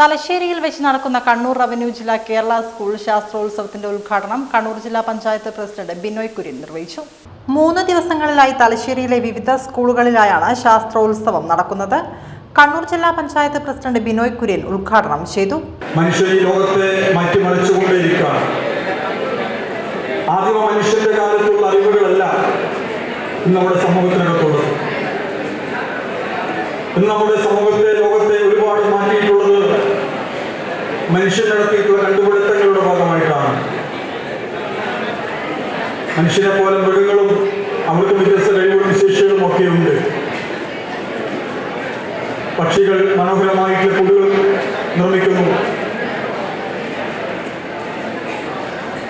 തലശ്ശേരിയിൽ വെച്ച് നടക്കുന്ന കണ്ണൂർ റവന്യൂ ജില്ലാ കേരള സ്കൂൾ ശാസ്ത്രോത്സവത്തിന്റെ ഉദ്ഘാടനം കണ്ണൂർ ജില്ലാ പഞ്ചായത്ത് പ്രസിഡന്റ് ബിനോയ് കുര്യൻ നിർവഹിച്ചു. മൂന്ന് ദിവസങ്ങളിലായി തലശ്ശേരിയിലെ വിവിധ സ്കൂളുകളിലായാണ് ശാസ്ത്രോത്സവം നടക്കുന്നത്. കണ്ണൂർ ജില്ലാ പഞ്ചായത്ത് പ്രസിഡന്റ് ബിനോയ് കുര്യൻ ഉദ്ഘാടനം ചെയ്തു. ഈ ലോകത്തെ മനുഷ്യന്റെ കാലത്തുള്ള നമ്മുടെ സമൂഹത്തിനകത്തുള്ളത്. സമൂഹത്തെ ലോകത്തെ ഒരുപാട് മാറ്റിയിട്ടുള്ളത് മനുഷ്യൻ നടത്തിയിട്ടുള്ള കണ്ടുപിടുത്തങ്ങളുടെ ഭാഗമായിട്ടാണ്. മനുഷ്യനെ പോലെ മൃഗങ്ങളും അവർക്ക് വ്യത്യസ്ത കഴിവുകളും ഒക്കെ ഉണ്ട് പക്ഷികൾ മനോഹരമായിട്ട് കൂടുകൾ നിർമ്മിക്കുന്നു.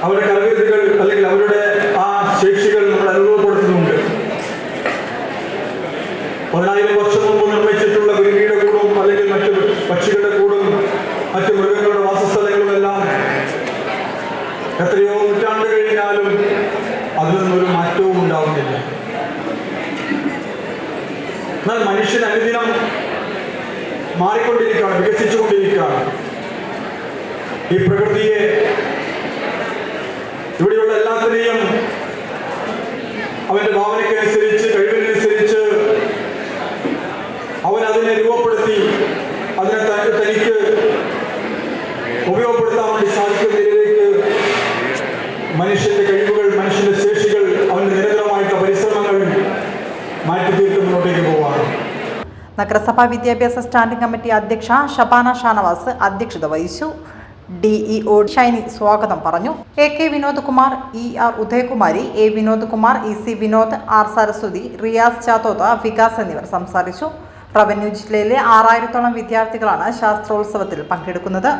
അവരുടെ കലവിരുതുകൾ അല്ലെങ്കിൽ അവരുടെ ആ ശേഷികൾ നമ്മൾ അനുഭവപ്പെടുത്തുന്നുണ്ട്. പതിനായിരം വർഷം മൃഗങ്ങളുടെ വാസസ്ഥലങ്ങളുമെല്ലാം എത്രയോ നൂറ്റാണ്ട് കഴിഞ്ഞാലും അതിൽ നിന്നൊരു മാറ്റവും ഉണ്ടാവുന്നില്ല. എന്നാൽ മനുഷ്യൻ അനുദിനം മാറിക്കൊണ്ടിരിക്കുകയാണ് വികസിച്ചുകൊണ്ടിരിക്കുകയാണ്. ഈ പ്രകൃതിയെ ഇവിടെയുള്ള എല്ലാത്തിനെയും അവന്റെ ഭാവനയ്ക്കനുസരിച്ച് കഴിവിനനുസരിച്ച് അവൻ അതിനെ രൂപപ്പെടുത്തി അതിനെ തനിക്ക് ഉപയോഗപ്പെടുത്താൻ വേണ്ടി സാധിക്കുന്നതിലേക്ക് മനുഷ്യന്റെ കഴിവുകൾ മനുഷ്യന്റെ ശേഷികൾ അവന്റെ നിരന്തരമായിട്ടുള്ള പരിശ്രമങ്ങൾ മാറ്റി തീർത്ത് മുന്നോട്ടേക്ക് പോവാണ്. നഗരസഭാ വിദ്യാഭ്യാസ സ്റ്റാൻഡിംഗ് കമ്മിറ്റി അധ്യക്ഷ ഷബാന ഷാനവാസ് അധ്യക്ഷത വഹിച്ചു. ഡിഇഒ ഷൈനി സ്വാഗതം പറഞ്ഞു. A K Vinod E R Udayakumari A Vinod Kumar E C Vinod R Saraswathi Riyas Chathoth Vikas എന്നിവർ സംസാരിച്ചു. റവന്യൂ ജില്ലയിലെ ആറായിരത്തോളം വിദ്യാർത്ഥികളാണ് ശാസ്ത്രോത്സവത്തിൽ പങ്കെടുക്കുന്നത്.